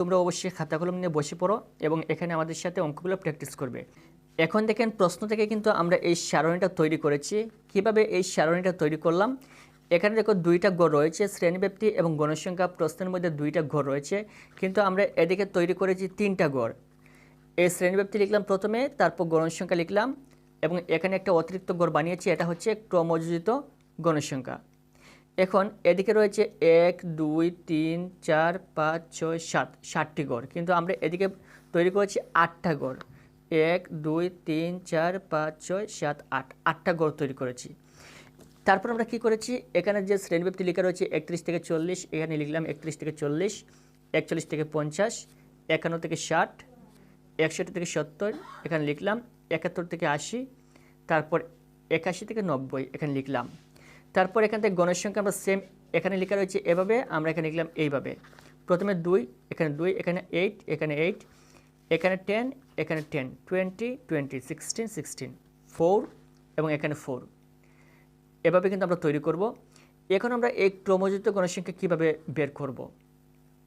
তোমরা অবশ্যই খাতা কলম নিয়ে বসে পড়ো এবং এখানে আমাদের সাথে অঙ্কগুলো প্র্যাকটিস করবে। এখন দেখেন প্রশ্ন থেকে কিন্তু আমরা এই সারণীটা তৈরি করেছি। কীভাবে এই সারণীটা তৈরি করলাম? এখানে দেখো দুইটা ঘর রয়েছে, শ্রেণীব্যাপ্তি এবং গণসংখ্যা প্রশ্নের মধ্যে দুইটা ঘর রয়েছে। কিন্তু আমরা এদিকে তৈরি করেছি তিনটা ঘর এই শ্রেণীব্যাপ্তি লিখলাম প্রথমে, তারপর গণসংখ্যা লিখলাম এবং এখানে একটা অতিরিক্ত গড় বানিয়েছি, এটা হচ্ছে ক্রমযোজিত গণসংখ্যা। এখন এদিকে রয়েছে এক, দুই, তিন, চার, পাঁচ, ছয়, সাত ষাটটি গড়। কিন্তু আমরা এদিকে তৈরি করেছি আটটা গড়। এক, দুই, তিন, চার, পাঁচ, ছয়, সাত, আট, আটটা গড় তৈরি করেছি। তারপর আমরা কি করেছি? এখানে যে শ্রেণীব্যাপ্তি লেখা রয়েছে একত্রিশ থেকে চল্লিশ, এখানে লিখলাম একত্রিশ থেকে চল্লিশ, একচল্লিশ থেকে পঞ্চাশ, একান্ন থেকে ষাট, একষট্টি থেকে সত্তর, এখানে লিখলাম একাত্তর থেকে আশি, তারপর একাশি থেকে নব্বই, এখানে লিখলাম। তারপর এখান থেকে গণসংখ্যা আমরা সেম এখানে লেখা রয়েছে এভাবে, আমরা এখানে লিখলাম এইভাবে। প্রথমে দুই, এখানে দুই, এখানে এইট এখানে এইট এখানে টেন এখানে ten twenty twenty sixteen sixteen four এবং এখানে ফোর এভাবে কিন্তু আমরা তৈরি করব। এখন আমরা এই ক্রমযুক্ত গণসংখ্যা কীভাবে বের করব?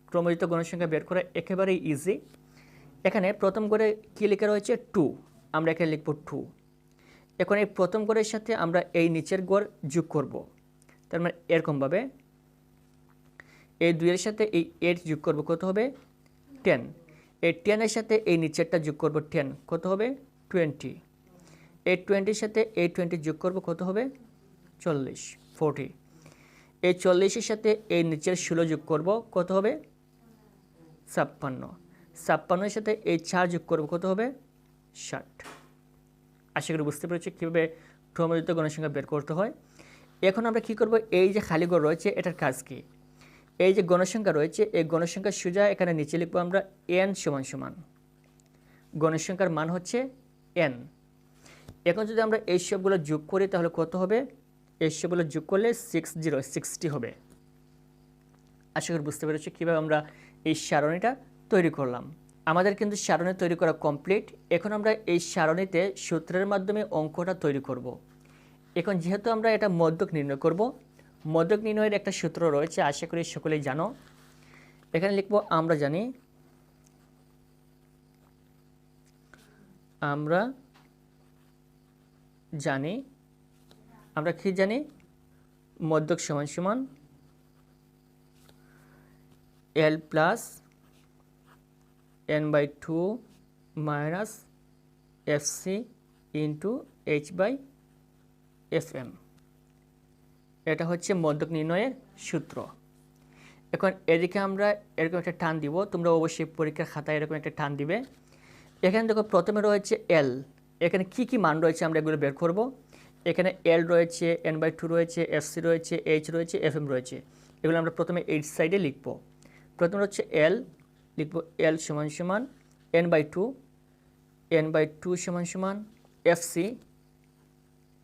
ক্রমযুক্ত গণসংখ্যা বের করা একেবারেই ইজি এখানে প্রথম করে কী লেখা রয়েছে? টু আমরা এখানে লিখব টু এখন এই প্রথম গড়ের সাথে আমরা এই নিচের গড় যোগ করব। তার মানে এরকমভাবে এই দুইয়ের সাথে এই এইট যোগ করব কত হবে? টেন। এই টেনের সাথে এই নিচেরটা যোগ করব টেন। কত হবে? টোয়েন্টি। এই টোয়েন্টির সাথে এই টোয়েন্টি যোগ করব কত হবে? চল্লিশ, ফোরটি। এই চল্লিশের সাথে এই নিচের ষোলো যোগ করব কত হবে? ছাপ্পান্ন। ছাপ্পান্নের সাথে এই চার যোগ করব কত হবে? ষাট। আশা করি বুঝতে পেরেছি কীভাবে ক্রমযুক্ত গণসংখ্যা বের করতে হয়। এখন আমরা কি করব? এই যে খালি ঘর রয়েছে, এটার কাজ কি? এই যে গণসংখ্যা রয়েছে, এই গণসংখ্যার সোজা এখানে নিচে লিখব আমরা এন সমান সমান। গণসংখ্যার মান হচ্ছে এন। এখন যদি আমরা এই সবগুলো যোগ করি তাহলে কত হবে? এই সবগুলো যোগ করলে সিক্স জিরো, সিক্সটি হবে। আশা করি বুঝতে পেরেছি কীভাবে আমরা এই সারণীটা তৈরি করলাম। আমাদের কিন্তু সারণী তৈরি করা কমপ্লিট এখন আমরা এই সারণীতে সূত্রের মাধ্যমে অঙ্কটা তৈরি করব। এখন যেহেতু আমরা এটা মধ্যক নির্ণয় করব মধ্যক নির্ণয়ের একটা সূত্র রয়েছে, আশা করি সকলেই জানো। এখানে লিখব, আমরা জানি আমরা জানি, আমরা কি জানি? মধ্যক সমান সমান L plus N by two minus F C into H by F M এটা হচ্ছে মধ্যক নির্ণয়ের সূত্র। এখন এদিকে আমরা এরকম একটা টান দিব, তোমরা অবশ্যই পরীক্ষার খাতায় এরকম একটা টান দিবে। এখানে দেখো প্রথমে রয়েছে এল এখানে কি কি মান রয়েছে আমরা এগুলো বের করব। এখানে এল রয়েছে এন বাই টু রয়েছে এফ সি রয়েছে এইচ রয়েছে এফ এম রয়েছে। এগুলো আমরা প্রথমে এইচ সাইডে লিখব। প্রথমে হচ্ছে এল লিখব এল সমান সমান N by two N by two সমান সমান এফ সি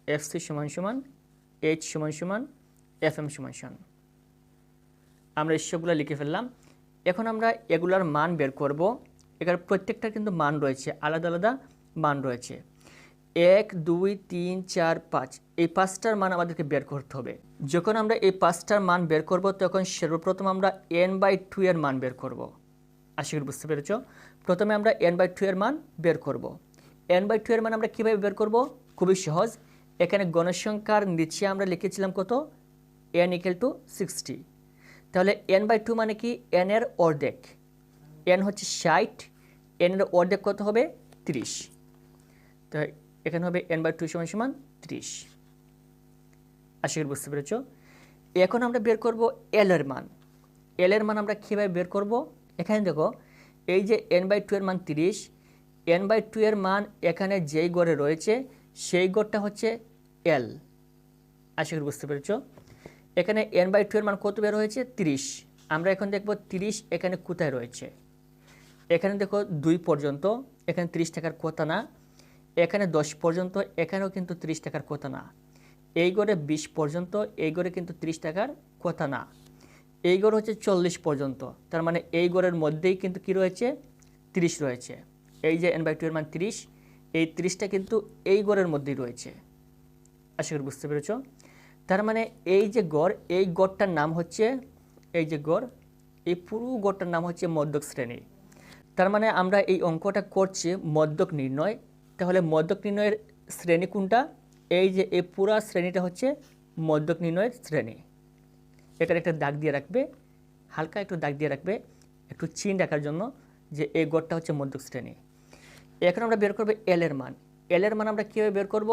এফ সি সমান সমান এইচ সমান সমান এফ এম সমান সমান। আমরা এই সবগুলো লিখে ফেললাম। এখন আমরা এগুলার মান বের করব। এখানে প্রত্যেকটার কিন্তু মান রয়েছে, আলাদা আলাদা মান রয়েছে। এক, দুই, তিন, চার, পাঁচ, এই পাঁচটার মান আমাদেরকে বের করতে হবে। যখন আমরা এই পাঁচটার মান বের করব, তখন সর্বপ্রথম আমরা এন বাই টু এর মান বের করব। আশা করি বুঝতে পেরেছ। প্রথমে আমরা এন বাই টু এর মান বের করব। এন বাই টু এর মান আমরা কীভাবে বের করব? খুবই সহজ। এখানে গণসংখ্যার নিচে আমরা লিখেছিলাম কত? এন ইকুয়াল টু সিক্সটি তাহলে এন বাই টু মানে কি? এন এর অর্ধেক। এন হচ্ছে ষাট। এন এর অর্ধেক কত হবে? ত্রিশ। তো এখানে হবে এন বাই টু সমান সমান ত্রিশ। আশা করি বুঝতে পেরেছ। এখন আমরা বের করব এল এর মান। এল এর মান আমরা কীভাবে বের করব? এখানে দেখো, এই যে এন বাই টু এর মান তিরিশ এন বাই টু এর মান এখানে যেই গড়ে রয়েছে, সেই গড়টা হচ্ছে এল আশা করি বুঝতে পেরেছ? এখানে এন বাই টু এর মান কত বের হয়েছে? তিরিশ। আমরা এখন দেখব তিরিশ এখানে কোথায় রয়েছে। এখানে দেখো দুই পর্যন্ত, এখানে তিরিশ টাকার কথা না, এখানে দশ পর্যন্ত, এখানেও কিন্তু তিরিশ টাকার কথা না। এই গড়ে বিশ পর্যন্ত, এই গড়ে কিন্তু তিরিশ টাকার কথা না। এই গড় হচ্ছে চল্লিশ পর্যন্ত। তার মানে এই গড়ের মধ্যেই কিন্তু কি রয়েছে? তিরিশ রয়েছে। এই যে এন বাই টু এর মান তিরিশ, এই তিরিশটা কিন্তু এই গড়ের মধ্যেই রয়েছে। আশা করি বুঝতে পেরেছ? তার মানে এই যে গড়, এই গড়টার নাম হচ্ছে, এই যে গড়, এই পুরো গড়টার নাম হচ্ছে মধ্যক শ্রেণি। তার মানে আমরা এই অঙ্কটা করছি মধ্যক নির্ণয়। তাহলে মধ্যক নির্ণয়ের শ্রেণি কোনটা? এই যে এই পুরা শ্রেণীটা হচ্ছে মধ্যক নির্ণয়ের শ্রেণি। এটার একটা দাগ দিয়ে রাখবে, হালকা একটু দাগ দিয়ে রাখবে, একটু চিন রাখার জন্য যে এই গড়টা হচ্ছে মধ্যক শ্রেণি। এখন আমরা বের করব এল এর মান। এল এর মান আমরা কীভাবে বের করব?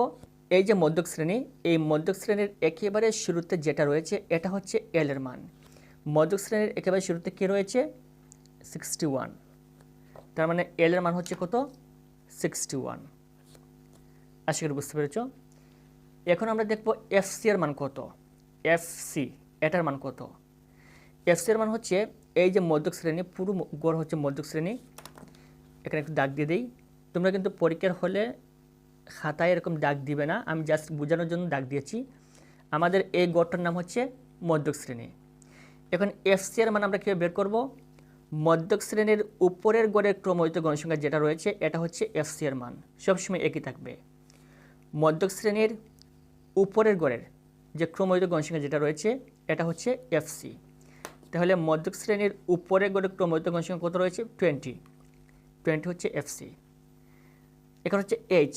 এই যে মধ্যক শ্রেণি, এই মধ্যক শ্রেণির একেবারে শুরুতে যেটা রয়েছে, এটা হচ্ছে এল এর মান। মধ্যক শ্রেণির একেবারে শুরুতে কী রয়েছে? সিক্সটি ওয়ান তার মানে এল এর মান হচ্ছে কত? সিক্সটি ওয়ান আশা করি বুঝতে পেরেছ। এখন আমরা দেখব এফ সি এর মান কত? এফ সি এটার মান কত? এফ সি এর মান হচ্ছে এই যে মধ্যক শ্রেণি, পুরো গড় হচ্ছে মধ্যক শ্রেণি। এখানে একটু দাগ দিয়ে দিই। তোমরা কিন্তু পরীক্ষার হলে খাতায় এরকম দাগ দিবে না। আমি জাস্ট বোঝানোর জন্য দাগ দিয়েছি। আমাদের এই গড়টার নাম হচ্ছে মধ্যক শ্রেণি। এখন এফ সি এর মান আমরা কীভাবে বের করব? মধ্যক শ্রেণির উপরের গড়ের ক্রমযুক্ত গণসংখ্যা যেটা রয়েছে, এটা হচ্ছে এফ সি এর মান। সবসময় একই থাকবে। মধ্যক শ্রেণির উপরের গড়ের যে ক্রমযুক্ত গণসংখ্যা যেটা রয়েছে এটা হচ্ছে এফ সি তাহলে মধ্যক শ্রেণির উপরের গড়ের ক্রমযুক্ত গণসংখ্যা কত রয়েছে? টোয়েন্টি টোয়েন্টি হচ্ছে এফ সি এখানে হচ্ছে এইচ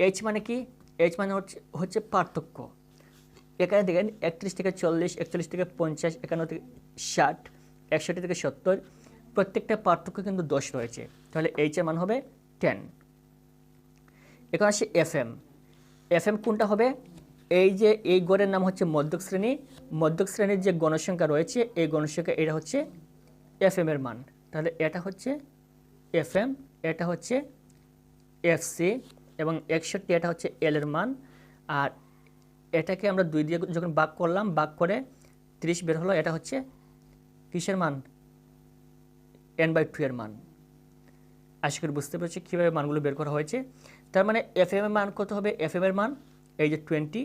এইচ মানে কি? এইচ মানে হচ্ছে হচ্ছে পার্থক্য। এখানে দেখেন একত্রিশ থেকে চল্লিশ, একচল্লিশ থেকে পঞ্চাশ, একান্ন থেকে ষাট, একষট্টি থেকে সত্তর, প্রত্যেকটা পার্থক্য কিন্তু দশ রয়েছে। তাহলে এইচ এর মান হবে টেন এখন আসছে এফ এম এফ এম কোনটা হবে? এই যে এই গড়ের নাম হচ্ছে মধ্যক শ্রেণি। মধ্যক শ্রেণির যে গণসংখ্যা রয়েছে, এই গণসংখ্যা এটা হচ্ছে এফ এর মান। তাহলে এটা হচ্ছে এফ এম এটা হচ্ছে এফ সি এবং একষট্টি এটা হচ্ছে এল এর মান। আর এটাকে আমরা দুই দিয়ে যখন বাক করলাম বাক করে তিরিশ বের হলো, এটা হচ্ছে কিসের মান? এন বাই টু এর মান। আশা করি বুঝতে পেরেছি কীভাবে মানগুলো বের করা হয়েছে। তার মানে এফ এম এর মান কত হবে? এফ এম এর মান এই যে টোয়েন্টি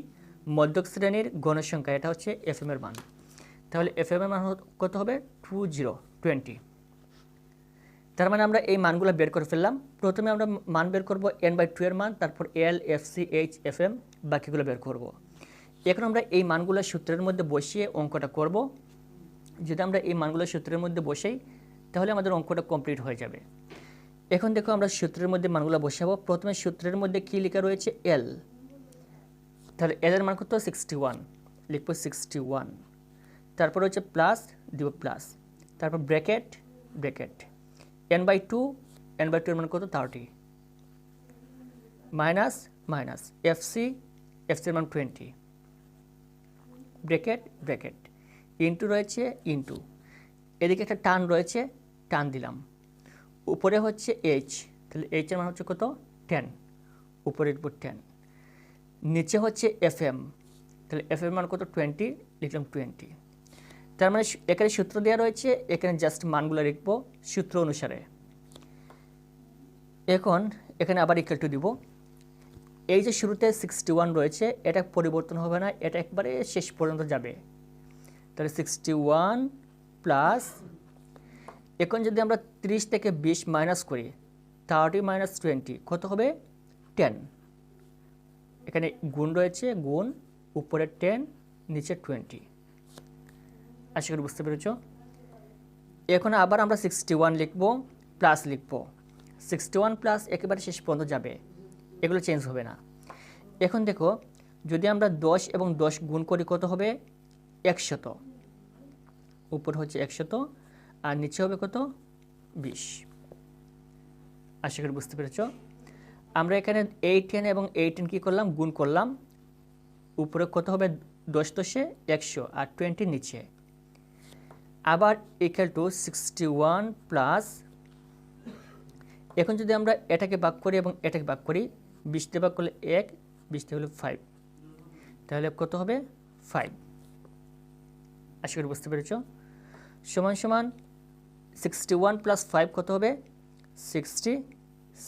মধ্যক শ্রেণির গণসংখ্যা এটা হচ্ছে এফ এর মান। তাহলে এফ এর মান কত হবে? টু জিরো টোয়েন্টি তার মানে আমরা এই মানগুলো বের করে ফেললাম। প্রথমে আমরা মান বের করব এন বাই টু এর মান, তারপর L F C H F M বাকিগুলো বের করব। এখন আমরা এই মানগুলো সূত্রের মধ্যে বসিয়ে অঙ্কটা করব। যদি আমরা এই মানগুলো সূত্রের মধ্যে বসাই, তাহলে আমাদের অঙ্কটা কমপ্লিট হয়ে যাবে। এখন দেখো আমরা সূত্রের মধ্যে মানগুলো বসাবো। প্রথমে সূত্রের মধ্যে কী লেখা রয়েছে? এল তাহলে এদের মান কত? সিক্সটি ওয়ান লিখব সিক্সটি ওয়ান তারপর হচ্ছে প্লাস দিব প্লাস তারপর bracket bracket N by two N by two এর মান কত? Thirty minus minus F C F সির মান টোয়েন্টি ব্র্যাকেট ব্র্যাকেট ইন্টু রয়েছে ইন্টু এদিকে একটা টান রয়েছে, টান দিলাম। উপরে হচ্ছে এইচ তাহলে এইচের মান হচ্ছে কত? টেন উপর টেন নিচে হচ্ছে এফ এম তাহলে এফ এম মান কত? টোয়েন্টি লিখলাম টোয়েন্টি তার মানে এখানে সূত্র দেওয়া রয়েছে, এখানে জাস্ট মানগুলো লিখব সূত্র অনুসারে। এখন এখানে আবার ইকুয়াল টু দিব। এই যে শুরুতে সিক্সটি ওয়ান রয়েছে, এটা পরিবর্তন হবে না, এটা একবারে শেষ পর্যন্ত যাবে। তাহলে সিক্সটি ওয়ান প্লাস এখন যদি আমরা ত্রিশ থেকে বিশ মাইনাস করি থার্টি মাইনাস টোয়েন্টি কত হবে? টেন এখানে গুণ রয়েছে, গুণ উপরে টেন নিচে টোয়েন্টি আশা করি বুঝতে পেরেছ? এখন আবার আমরা সিক্সটি ওয়ান লিখব প্লাস লিখব। সিক্সটি ওয়ান প্লাস একেবারে শেষ পর্যন্ত যাবে। এগুলো চেঞ্জ হবে না। এখন দেখো, যদি আমরা দশ এবং দশ গুণ করি কত হবে? একশত। উপর হচ্ছে একশত, আর নিচে হবে কত? বিশ। আশা করি বুঝতে পেরেছ? আমরা এখানে এইটেন এবং এইটেন কী করলাম? গুণ করলাম। উপরে কত হবে? দশ দশে একশো আর টোয়েন্টি নিচে। আবার equal to sixty one plus এখন যদি আমরা এটাকে ভাগ করি এবং এটাকে ভাগ করি বিশতে ভাগ করলে এক বিশতে হলো ফাইভ তাহলে কত হবে? ফাইভ আশা করি বুঝতে পেরেছ? সমান সমান সিক্সটি ওয়ান প্লাস ফাইভ কত হবে? সিক্সটি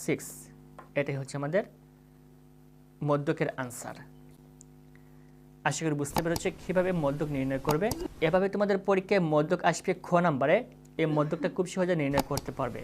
সিক্স এটাই হচ্ছে আমাদের মদ্যকের আনসার আশা করি বুঝতে পেরেছ কীভাবে মদ্যক নির্ণয় করবে? এভাবে তোমাদের পরীক্ষায় মদ্যক আসবে খ নাম্বারে এই মদ্যকটা খুব সহজে নির্ণয় করতে পারবে।